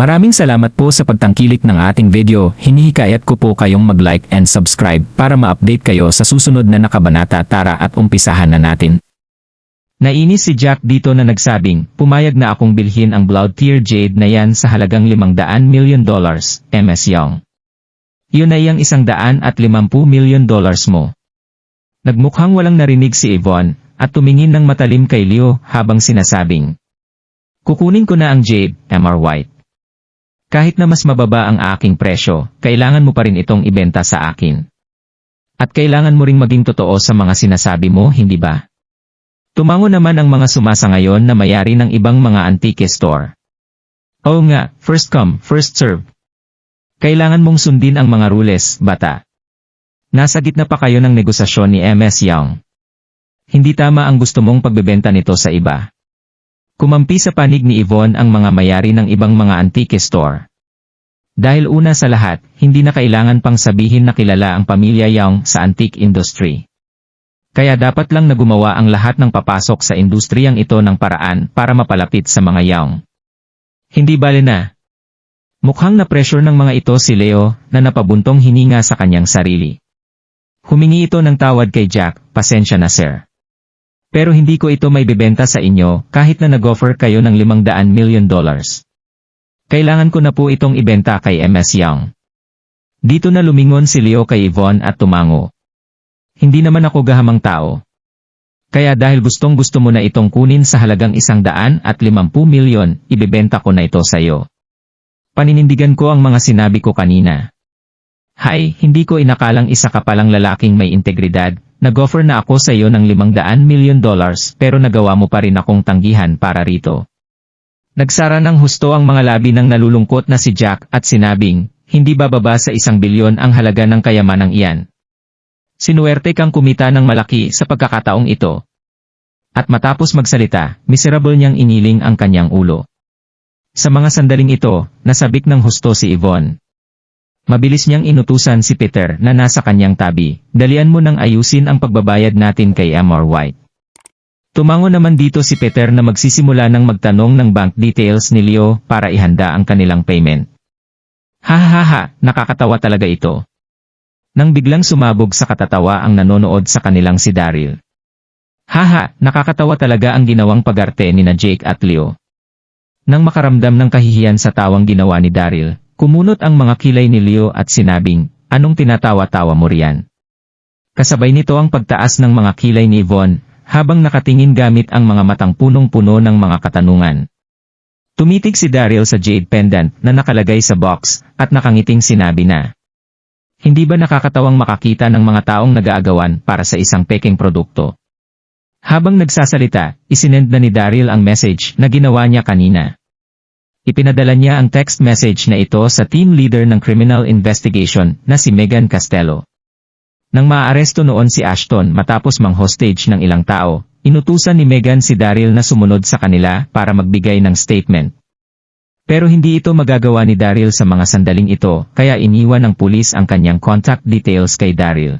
Maraming salamat po sa pagtangkilik ng ating video. Hinihikayat ko po kayong mag-like and subscribe para ma-update kayo sa susunod na nakabanata tara at umpisahan na natin. Nainis si Jack dito na nagsabing, pumayag na akong bilhin ang Blood Tier Jade na yan sa halagang 500 million dollars, MS Young. Yun ay ang isang daan at 50 million dollars mo. Nagmukhang walang narinig si Yvonne, at tumingin ng matalim kay Leo habang sinasabing, Kukunin ko na ang Jade, Mr. White. Kahit na mas mababa ang aking presyo, kailangan mo pa rin itong ibenta sa akin. At kailangan mo ring maging totoo sa mga sinasabi mo, hindi ba? Tumango naman ang mga sumasa ngayon na mayari ng ibang mga antique store. Oo nga, first come, first serve. Kailangan mong sundin ang mga rules, bata. Nasa gitna pa kayo ng negosasyon ni MS Young. Hindi tama ang gusto mong pagbebenta nito sa iba. Kumampi sa panig ni Yvonne ang mga mayari ng ibang mga antique store. Dahil una sa lahat, hindi na kailangan pang sabihin na kilala ang pamilya Young sa antique industry. Kaya dapat lang na gumawa ang lahat ng papasok sa industriyang ito ng paraan para mapalapit sa mga Young. Hindi bale na. Mukhang na-pressure ng mga ito si Leo na napabuntong hininga sa kanyang sarili. Humingi ito ng tawad kay Jack, pasensya na sir. Pero hindi ko ito may bibenta sa inyo kahit na nag-offer kayo ng 500 million dollars. Kailangan ko na po itong ibenta kay MS Young. Dito na lumingon si Leo kay Yvonne at tumango. Hindi naman ako gahamang tao. Kaya dahil gustong gusto mo na itong kunin sa halagang isang daan at 50 milyon, ibebenta ko na ito sa iyo. Paninindigan ko ang mga sinabi ko kanina. Hay, hindi ko inakalang isa ka palang lalaking may integridad, nag-offer na ako sa iyo ng 500 million dollars pero nagawa mo pa rin akong tanggihan para rito. Nagsara ng husto ang mga labi ng nalulungkot na si Jack at sinabing, hindi bababa sa isang bilyon ang halaga ng kayamanang iyan. Sinuwerte kang kumita ng malaki sa pagkakataong ito. At matapos magsalita, miserable niyang iniling ang kanyang ulo. Sa mga sandaling ito, nasabik ng husto si Yvonne. Mabilis niyang inutusan si Peter na nasa kanyang tabi, dalian mo nang ayusin ang pagbabayad natin kay Amor White. Tumango naman dito si Peter na magsisimula ng magtanong ng bank details ni Leo para ihanda ang kanilang payment. Ha ha ha, nakakatawa talaga ito. Nang biglang sumabog sa katatawa ang nanonood sa kanilang si Daryl. Haha, nakakatawa talaga ang ginawang pagarte ni na Jake at Leo. Nang makaramdam ng kahihiyan sa tawang ginawa ni Daryl, kumunot ang mga kilay ni Leo at sinabing, anong tinatawa-tawa mo riyan? Kasabay nito ang pagtaas ng mga kilay ni Yvonne, habang nakatingin gamit ang mga matang punong-puno ng mga katanungan. Tumitig si Daryl sa jade pendant na nakalagay sa box, at nakangiting sinabi na, Hindi ba nakakatawang makakita ng mga taong nag-aagawan para sa isang peking produkto? Habang nagsasalita, isinend na ni Daryl ang message na ginawa niya kanina. Ipinadala niya ang text message na ito sa team leader ng criminal investigation na si Megan Castello. Nang maaresto noon si Ashton matapos mang-hostage ng ilang tao, inutusan ni Megan si Daryl na sumunod sa kanila para magbigay ng statement. Pero hindi ito magagawa ni Daryl sa mga sandaling ito, kaya iniwan ng pulis ang kanyang contact details kay Daryl.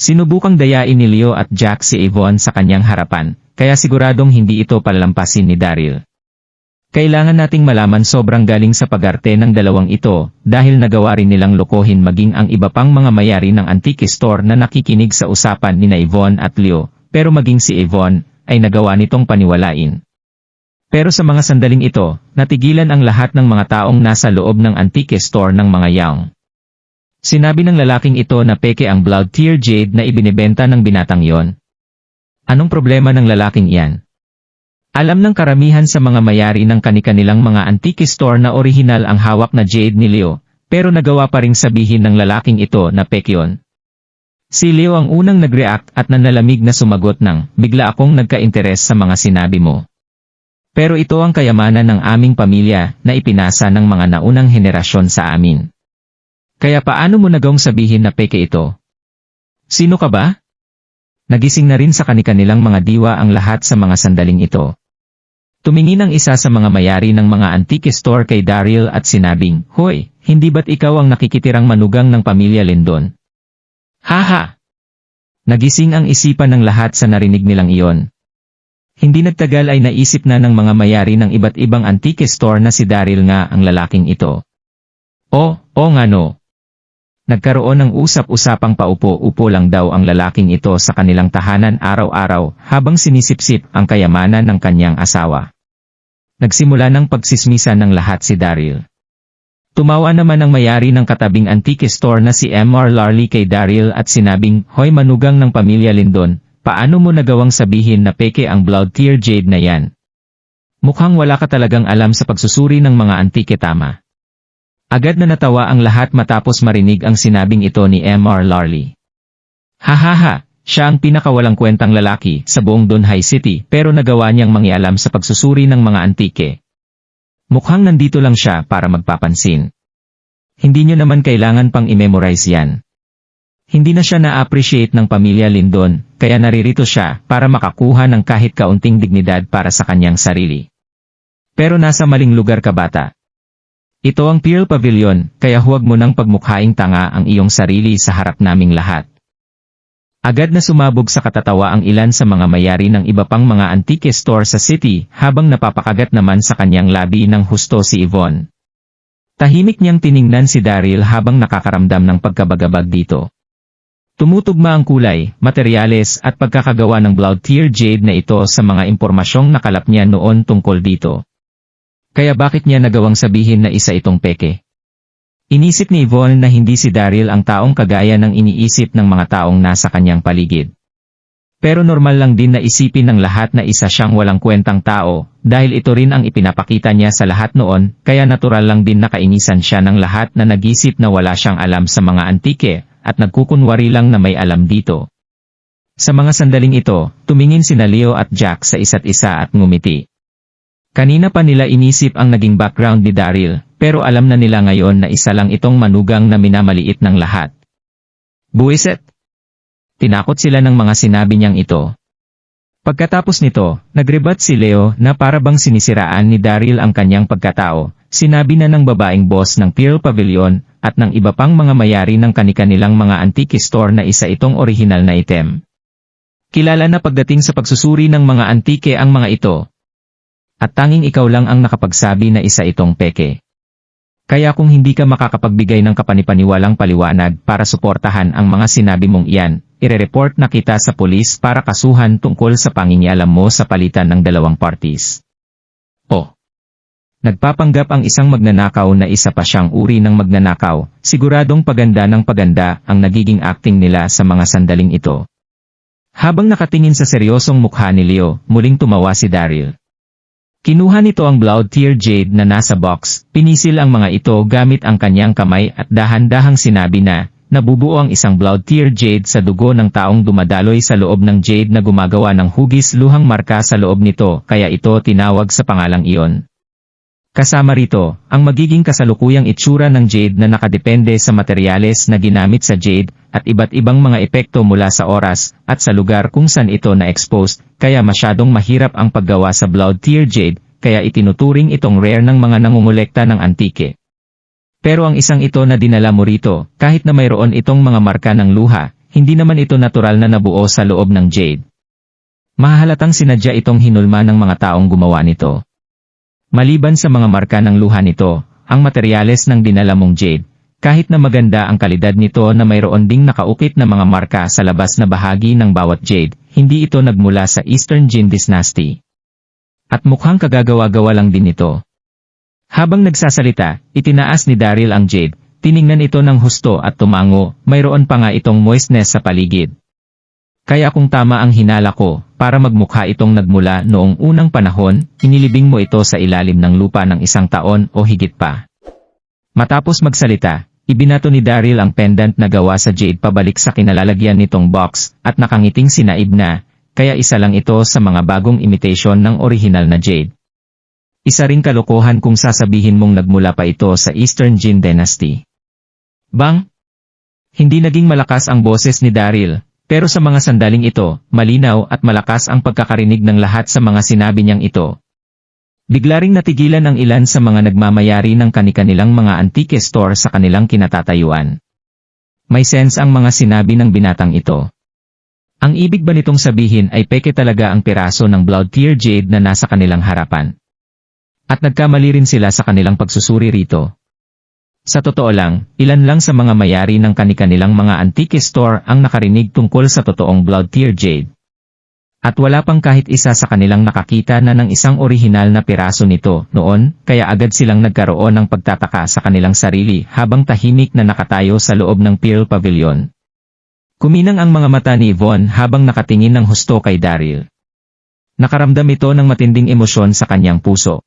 Sinubukang dayain ni Leo at Jack si Yvonne sa kanyang harapan, kaya siguradong hindi ito palalampasin ni Daryl. Kailangan nating malaman sobrang galing sa pagarte ng dalawang ito, dahil nagawa rin nilang lokohin maging ang iba pang mga mayari ng antique store na nakikinig sa usapan ni na Yvonne at Leo, pero maging si Yvonne, ay nagawa nitong paniwalain. Pero sa mga sandaling ito, natigilan ang lahat ng mga taong nasa loob ng antique store ng mga Young. Sinabi ng lalaking ito na peke ang blood tier jade na ibinebenta ng binatang yon. Anong problema ng lalaking iyan? Alam ng karamihan sa mga mayari ng kanikanilang mga antique store na orihinal ang hawak na jade ni Leo, pero nagawa pa ring sabihin ng lalaking ito na peke yon. Si Leo ang unang nag-react at nanlalamig na sumagot ng, bigla akong nagka-interes sa mga sinabi mo. Pero ito ang kayamanan ng aming pamilya na ipinasa ng mga naunang henerasyon sa amin. Kaya paano mo nagawang sabihin na peke ito? Sino ka ba? Nagising na rin sa kanikanilang mga diwa ang lahat sa mga sandaling ito. Tumingin ang isa sa mga mayari ng mga antique store kay Daryl at sinabing, Hoy, hindi ba't ikaw ang nakikitirang manugang ng pamilya Lindon? Haha! Nagising ang isipan ng lahat sa narinig nilang iyon. Hindi nagtagal ay naisip na ng mga mayari ng iba't ibang antique store na si Daryl nga ang lalaking ito. O, o nga no. Nagkaroon ng usap-usapang paupo-upo lang daw ang lalaking ito sa kanilang tahanan araw-araw habang sinisipsip ang kayamanan ng kanyang asawa. Nagsimula ng pagsismisan ng lahat si Daryl. Tumawa naman ang mayari ng katabing antique store na si M.R. Larley kay Daryl at sinabing, Hoy manugang ng pamilya Lindon, paano mo nagawang sabihin na peke ang blood tear jade na yan? Mukhang wala ka talagang alam sa pagsusuri ng mga antike tama. Agad na natawa ang lahat matapos marinig ang sinabing ito ni M.R. Larley. Hahaha, siya ang pinakawalang kwentang lalaki sa buong Donhai City pero nagawa niyang mangialam sa pagsusuri ng mga antike. Mukhang nandito lang siya para magpapansin. Hindi niyo naman kailangan pang i-memorize yan. Hindi na siya na-appreciate ng pamilya Lindon, kaya naririto siya para makakuha ng kahit kaunting dignidad para sa kanyang sarili. Pero nasa maling lugar ka bata. Ito ang Pearl Pavilion, kaya huwag mo nang pagmukhaing tanga ang iyong sarili sa harap naming lahat. Agad na sumabog sa katatawa ang ilan sa mga mayari ng iba pang mga antique store sa city habang napapakagat naman sa kanyang labi ng husto si Yvonne. Tahimik niyang tiningnan si Daryl habang nakakaramdam ng pagkabagabag dito. Tumutugma ang kulay, materyales at pagkakagawa ng blood tear jade na ito sa mga impormasyong nakalap niya noon tungkol dito. Kaya bakit niya nagawang sabihin na isa itong peke? Inisip ni Yvonne na hindi si Daryl ang taong kagaya ng iniisip ng mga taong nasa kanyang paligid. Pero normal lang din na isipin ng lahat na isa siyang walang kwentang tao, dahil ito rin ang ipinapakita niya sa lahat noon, kaya natural lang din nakainisan siya ng lahat na nag-isip na wala siyang alam sa mga antike, at nagkukunwari lang na may alam dito. Sa mga sandaling ito, tumingin sina Leo at Jack sa isa't isa at ngumiti. Kanina pa nila inisip ang naging background ni Daryl, pero alam na nila ngayon na isa lang itong manugang na minamaliit ng lahat. Buiset! Tinakot sila ng mga sinabi niyang ito. Pagkatapos nito, nagrebat si Leo na para bang sinisiraan ni Daryl ang kanyang pagkatao, sinabi na ng babaeng boss ng Pearl Pavilion, at ng iba pang mga mayari ng kanikanilang mga antique store na isa itong orihinal na item. Kilala na pagdating sa pagsusuri ng mga antike ang mga ito, at tanging ikaw lang ang nakapagsabi na isa itong peke. Kaya kung hindi ka makakapagbigay ng kapanipaniwalang paliwanag para suportahan ang mga sinabi mong iyan, ire-report na kita sa polis para kasuhan tungkol sa pangingialam mo sa palitan ng dalawang parties. O. Nagpapanggap ang isang magnanakaw na isa pa siyang uri ng magnanakaw, siguradong paganda ng paganda ang nagiging acting nila sa mga sandaling ito. Habang nakatingin sa seryosong mukha ni Leo, muling tumawa si Daryl. Kinuha nito ang Blood Tear Jade na nasa box, pinisil ang mga ito gamit ang kanyang kamay at dahan-dahang sinabi na, nabubuo ang isang Blood Tear Jade sa dugo ng taong dumadaloy sa loob ng Jade na gumagawa ng hugis luhang marka sa loob nito kaya ito tinawag sa pangalang iyon. Kasama rito, ang magiging kasalukuyang itsura ng Jade na nakadepende sa materyales na ginamit sa Jade, at iba't ibang mga epekto mula sa oras, at sa lugar kung saan ito na-exposed, kaya masyadong mahirap ang paggawa sa Blood Tear Jade, kaya itinuturing itong rare ng mga nangungulekta ng antike. Pero ang isang ito na dinala mo rito, kahit na mayroon itong mga marka ng luha, hindi naman ito natural na nabuo sa loob ng Jade. Mahahalatang sinadya itong hinulma ng mga taong gumawa nito. Maliban sa mga marka ng luha nito, ang materyales ng dinala mong Jade, kahit na maganda ang kalidad nito na mayroon ding nakaukit na mga marka sa labas na bahagi ng bawat Jade, hindi ito nagmula sa Eastern Jin Dynasty. At mukhang kagagawa-gawa lang din ito. Habang nagsasalita, itinaas ni Daryl ang Jade, tiningnan ito ng husto at tumango, mayroon pa nga itong moistness sa paligid. Kaya kung tama ang hinala ko, para magmukha itong nagmula noong unang panahon, inilibing mo ito sa ilalim ng lupa ng isang taon o higit pa. Matapos magsalita, ibinato ni Daryl ang pendant na gawa sa jade pabalik sa kinalalagyan nitong box, at nakangiting sinaib na, kaya isa lang ito sa mga bagong imitation ng orihinal na jade. Isa ring kalokohan kung sasabihin mong nagmula pa ito sa Eastern Jin Dynasty. Bang? Hindi naging malakas ang boses ni Daryl, pero sa mga sandaling ito, malinaw at malakas ang pagkakarinig ng lahat sa mga sinabi niyang ito. Bigla ring natigilan ang ilan sa mga nagmamayari ng kanikanilang mga antique store sa kanilang kinatatayuan. May sense ang mga sinabi ng binatang ito. Ang ibig ba nitong sabihin ay peke talaga ang piraso ng Blood Tear Jade na nasa kanilang harapan? At nagkamali rin sila sa kanilang pagsusuri rito. Sa totoo lang, ilan lang sa mga mayari ng kanilang mga antique store ang nakarinig tungkol sa totoong Blood Tear Jade. At wala pang kahit isa sa kanilang nakakita na ng isang orihinal na piraso nito noon, kaya agad silang nagkaroon ng pagtataka sa kanilang sarili habang tahimik na nakatayo sa loob ng Pearl Pavilion. Kuminang ang mga mata ni Yvonne habang nakatingin ng husto kay Daryl. Nakaramdam ito ng matinding emosyon sa kanyang puso.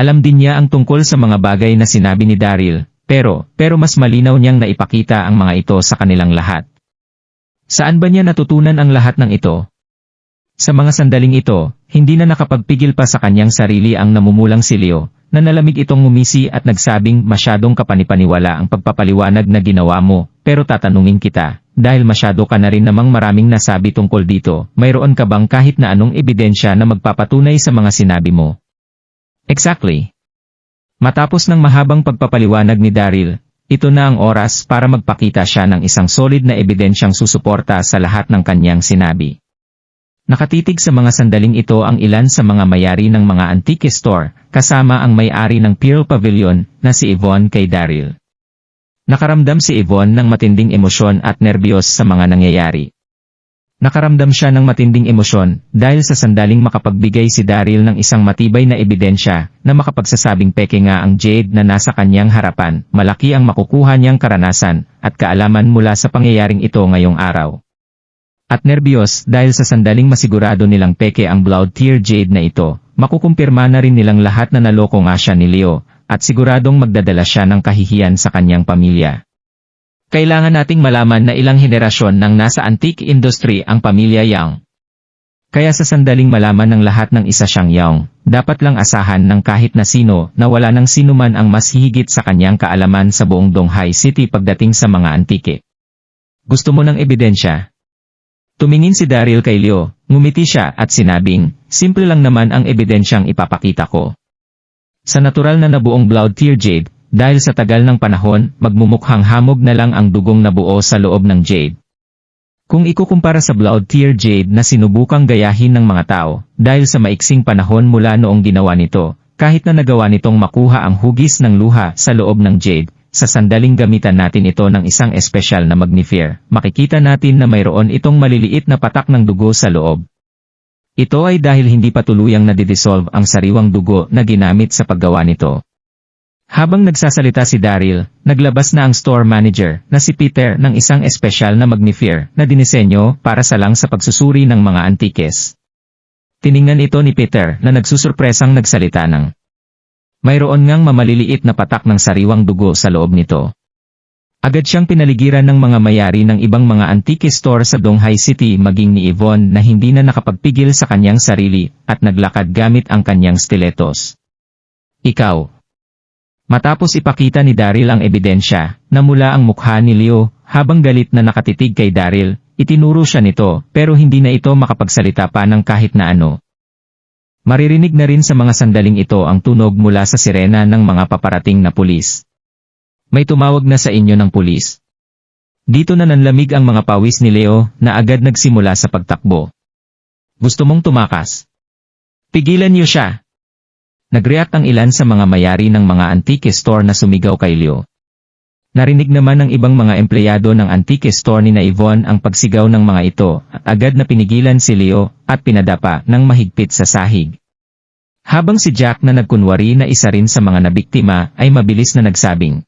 Alam din niya ang tungkol sa mga bagay na sinabi ni Daryl, pero, pero mas malinaw niyang naipakita ang mga ito sa kanilang lahat. Saan ba niya natutunan ang lahat ng ito? Sa mga sandaling ito, hindi na nakapagpigil pa sa kanyang sarili ang namumulang si Leo, na nalamig itong ngumisi at nagsabing masyadong kapanipaniwala ang pagpapaliwanag na ginawa mo, pero tatanungin kita, dahil masyado ka na rin namang maraming nasabi tungkol dito, mayroon ka bang kahit na anong ebidensya na magpapatunay sa mga sinabi mo? Exactly. Matapos ng mahabang pagpapaliwanag ni Daryl, ito na ang oras para magpakita siya ng isang solid na ebidensyang susuporta sa lahat ng kanyang sinabi. Nakatitig sa mga sandaling ito ang ilan sa mga mayari ng mga antique store, kasama ang may-ari ng Pearl Pavilion na si Yvonne kay Daryl. Nakaramdam si Yvonne ng matinding emosyon at nerbiyos sa mga nangyayari. Nakaramdam siya ng matinding emosyon dahil sa sandaling makapagbigay si Daryl ng isang matibay na ebidensya na makapagsasabing peke nga ang Jade na nasa kanyang harapan, malaki ang makukuha niyang karanasan at kaalaman mula sa pangyayaring ito ngayong araw. At nerbiyos dahil sa sandaling masigurado nilang peke ang Blood Tear Jade na ito, makukumpirma na rin nilang lahat na naloko nga siya ni Leo, at siguradong magdadala siya ng kahihiyan sa kanyang pamilya. Kailangan nating malaman na ilang henerasyon nang nasa antique industry ang pamilya Yang. Kaya sa sandaling malaman ng lahat ng isa siyang Yang, dapat lang asahan ng kahit na sino na wala ng sino man ang mas higit sa kanyang kaalaman sa buong Donghai City pagdating sa mga antike. Gusto mo ng ebidensya? Tumingin si Daryl kay Leo, ngumiti siya at sinabing, simple lang naman ang ebidensyang ipapakita ko. Sa natural na nabuong Blood Tear Jade, dahil sa tagal ng panahon, magmumukhang hamog na lang ang dugong nabuo sa loob ng jade. Kung ikukumpara sa Blood Tear Jade na sinubukang gayahin ng mga tao, dahil sa maiksing panahon mula noong ginawa nito, kahit na nagawa nitong makuha ang hugis ng luha sa loob ng jade, sa sandaling gamitan natin ito ng isang espesyal na magnifier, makikita natin na mayroon itong maliliit na patak ng dugo sa loob. Ito ay dahil hindi pa tuluyang nadidissolve ang sariwang dugo na ginamit sa paggawa nito. Habang nagsasalita si Daryl, naglabas na ang store manager na si Peter ng isang espesyal na magnifier na dinisenyo para sa lang sa pagsusuri ng mga antikes. Tiningnan ito ni Peter na nagsusurpresang nagsalita ng mayroon ngang mamaliliit na patak ng sariwang dugo sa loob nito. Agad siyang pinaligiran ng mga mayari ng ibang mga antique store sa Donghai City maging ni Yvonne na hindi na nakapagpigil sa kanyang sarili at naglakad gamit ang kanyang stilettos. Ikaw, Matapos ipakita ni Daryl ang ebidensya, namula ang mukha ni Leo, habang galit na nakatitig kay Daryl, itinuro siya nito, pero hindi na ito makapagsalita pa ng kahit na ano. Maririnig na rin sa mga sandaling ito ang tunog mula sa sirena ng mga paparating na pulis. May tumawag na sa inyo ng pulis. Dito na nanlamig ang mga pawis ni Leo na agad nagsimula sa pagtakbo. Gusto mong tumakas? Pigilan niyo siya! Nag-react ang ilan sa mga mayari ng mga antique store na sumigaw kay Leo. Narinig naman ng ibang mga empleyado ng antique store ni na Yvonne ang pagsigaw ng mga ito at agad na pinigilan si Leo at pinadapa ng mahigpit sa sahig. Habang si Jack na nagkunwari na isa rin sa mga nabiktima ay mabilis na nagsabing,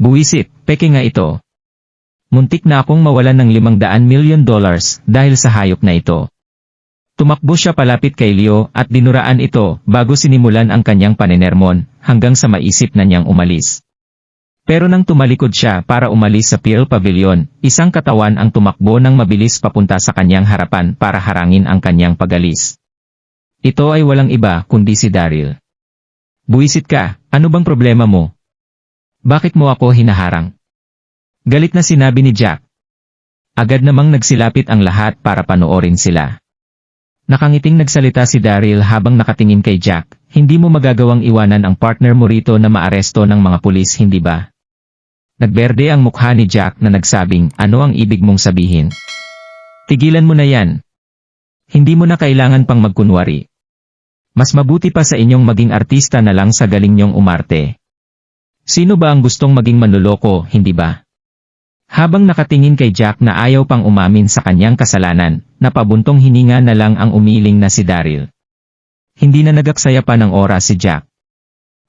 Buwisit, peke nga ito. Muntik na akong mawalan ng 500 million dollars dahil sa hayop na ito. Tumakbo siya palapit kay Leo at dinuraan ito bago sinimulan ang kanyang panenermon hanggang sa maisip na niyang umalis. Pero nang tumalikod siya para umalis sa Pearl Pavilion, isang katawan ang tumakbo ng mabilis papunta sa kanyang harapan para harangin ang kanyang pagalis. Ito ay walang iba kundi si Daryl. Buisit ka, ano bang problema mo? Bakit mo ako hinaharang? Galit na sinabi ni Jack. Agad namang nagsilapit ang lahat para panoorin sila. Nakangiting nagsalita si Daryl habang nakatingin kay Jack, hindi mo magagawang iwanan ang partner mo rito na maaresto ng mga pulis hindi ba? Nagberde ang mukha ni Jack na nagsabing, ano ang ibig mong sabihin? Tigilan mo na yan. Hindi mo na kailangan pang magkunwari. Mas mabuti pa sa inyong maging artista na lang sa galing niyong umarte. Sino ba ang gustong maging manluloko, hindi ba? Habang nakatingin kay Jack na ayaw pang umamin sa kanyang kasalanan, napabuntong hininga na lang ang umiling na si Daryl. Hindi na nagaksaya pa ng oras si Jack.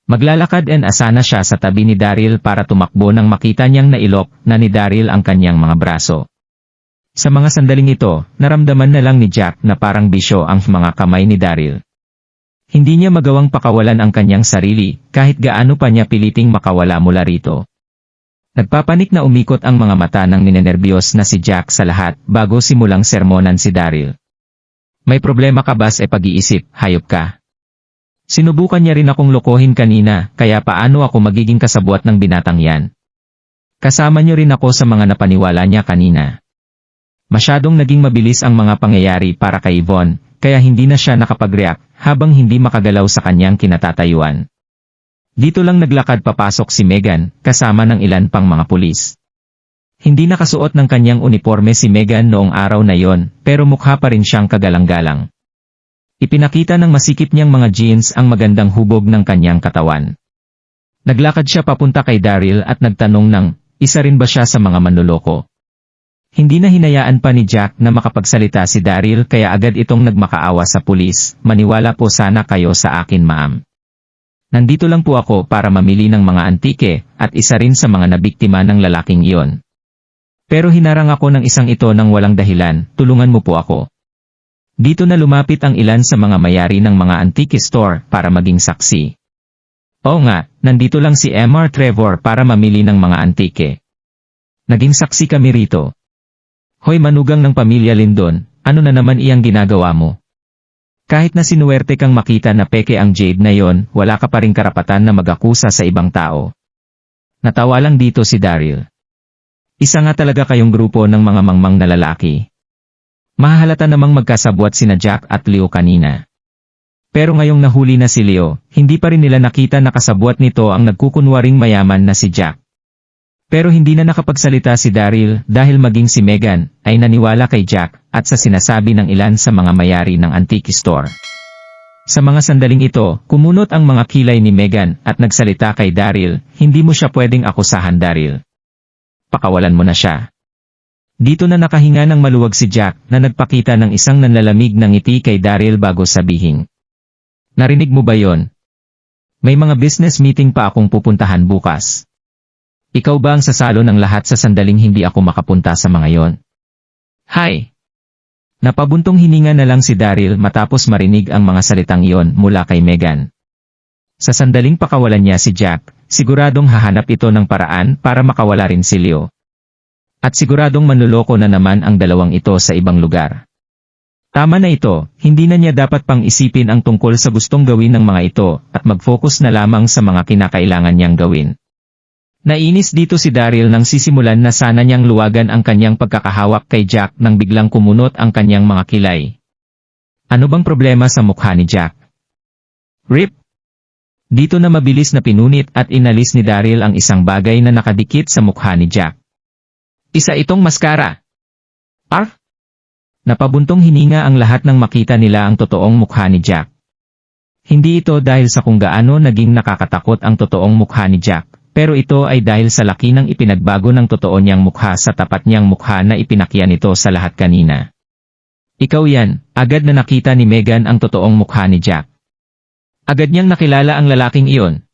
Maglalakad and asana siya sa tabi ni Daryl para tumakbo nang makita niyang nailok na ni Daryl ang kanyang mga braso. Sa mga sandaling ito, naramdaman na lang ni Jack na parang bisyo ang mga kamay ni Daryl. Hindi niya magawang pakawalan ang kanyang sarili, kahit gaano pa niya piliting makawala mula rito. Nagpapanik na umikot ang mga mata ng ninenerbyos na si Jack sa lahat bago simulang sermonan si Daryl. May problema ka ba sa pag-iisip, hayop ka? Sinubukan niya rin akong lokohin kanina, kaya paano ako magiging kasabwat ng binatang yan? Kasama niyo rin ako sa mga napaniwala niya kanina. Masyadong naging mabilis ang mga pangyayari para kay Yvonne, kaya hindi na siya nakapag-react habang hindi makagalaw sa kanyang kinatatayuan. Dito lang naglakad papasok si Megan, kasama ng ilan pang mga pulis. Hindi nakasuot ng kanyang uniforme si Megan noong araw na yon, pero mukha pa rin siyang kagalang-galang. Ipinakita ng masikip niyang mga jeans ang magandang hubog ng kanyang katawan. Naglakad siya papunta kay Daryl at nagtanong ng, isa rin ba siya sa mga manluloko? Hindi na hinayaan pa ni Jack na makapagsalita si Daryl kaya agad itong nagmakaawa sa pulis, maniwala po sana kayo sa akin ma'am. Nandito lang po ako para mamili ng mga antike, at isa rin sa mga nabiktima ng lalaking iyon. Pero hinarang ako ng isang ito ng walang dahilan, tulungan mo po ako. Dito na lumapit ang ilan sa mga mayari ng mga antique store para maging saksi. Oo nga, nandito lang si MR Trevor para mamili ng mga antike. Naging saksi kami rito. Hoy manugang ng pamilya Lindon, ano na naman iyang ginagawa mo? Kahit na sinuwerte kang makita na peke ang Jade na yon, wala ka pa rin karapatan na mag-akusa sa ibang tao. Natawa lang dito si Daryl. Isa nga talaga kayong grupo ng mga mangmang na lalaki. Mahahalata namang magkasabwat sina Jack at Leo kanina. Pero ngayong nahuli na si Leo, hindi pa rin nila nakita na kasabwat nito ang nagkukunwaring mayaman na si Jack. Pero hindi na nakapagsalita si Daryl dahil maging si Megan ay naniwala kay Jack at sa sinasabi ng ilan sa mga mayari ng antique store. Sa mga sandaling ito, kumunot ang mga kilay ni Megan at nagsalita kay Daryl, hindi mo siya pwedeng akusahan Daryl. Pakawalan mo na siya. Dito na nakahinga ng maluwag si Jack na nagpakita ng isang nanlalamig ng ngiti kay Daryl bago sabihin. Narinig mo ba yon? May mga business meeting pa akong pupuntahan bukas. Ikaw ba ang sasalo ng lahat sa sandaling hindi ako makapunta sa mga yon? Hi! Napabuntong hininga na lang si Daryl matapos marinig ang mga salitang iyon mula kay Megan. Sa sandaling pakawalan niya si Jack, siguradong hahanap ito ng paraan para makawala rin si Leo. At siguradong manluloko na naman ang dalawang ito sa ibang lugar. Tama na ito, hindi na niya dapat pang isipin ang tungkol sa gustong gawin ng mga ito at mag-focus na lamang sa mga kinakailangan niyang gawin. Nainis dito si Daryl nang sisimulan na sana niyang luwagan ang kanyang pagkakahawak kay Jack nang biglang kumunot ang kanyang mga kilay. Ano bang problema sa mukha ni Jack? Rip! Dito na mabilis na pinunit at inalis ni Daryl ang isang bagay na nakadikit sa mukha ni Jack. Isa itong maskara. Arf! Napabuntong hininga ang lahat nang makita nila ang totoong mukha ni Jack. Hindi ito dahil sa kung gaano naging nakakatakot ang totoong mukha ni Jack, pero ito ay dahil sa laki ng ipinagbago ng totoo niyang mukha sa tapat niyang mukha na ipinakyan nito sa lahat kanina. Ikaw yan, agad na nakita ni Megan ang totoong mukha ni Jack. Agad niyang nakilala ang lalaking iyon.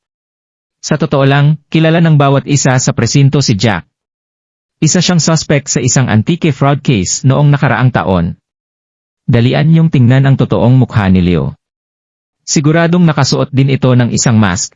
Sa totoo lang, kilala ng bawat isa sa presinto si Jack. Isa siyang suspect sa isang antique fraud case noong nakaraang taon. Dalian niyong tingnan ang totoong mukha ni Leo. Siguradong nakasuot din ito ng isang mask.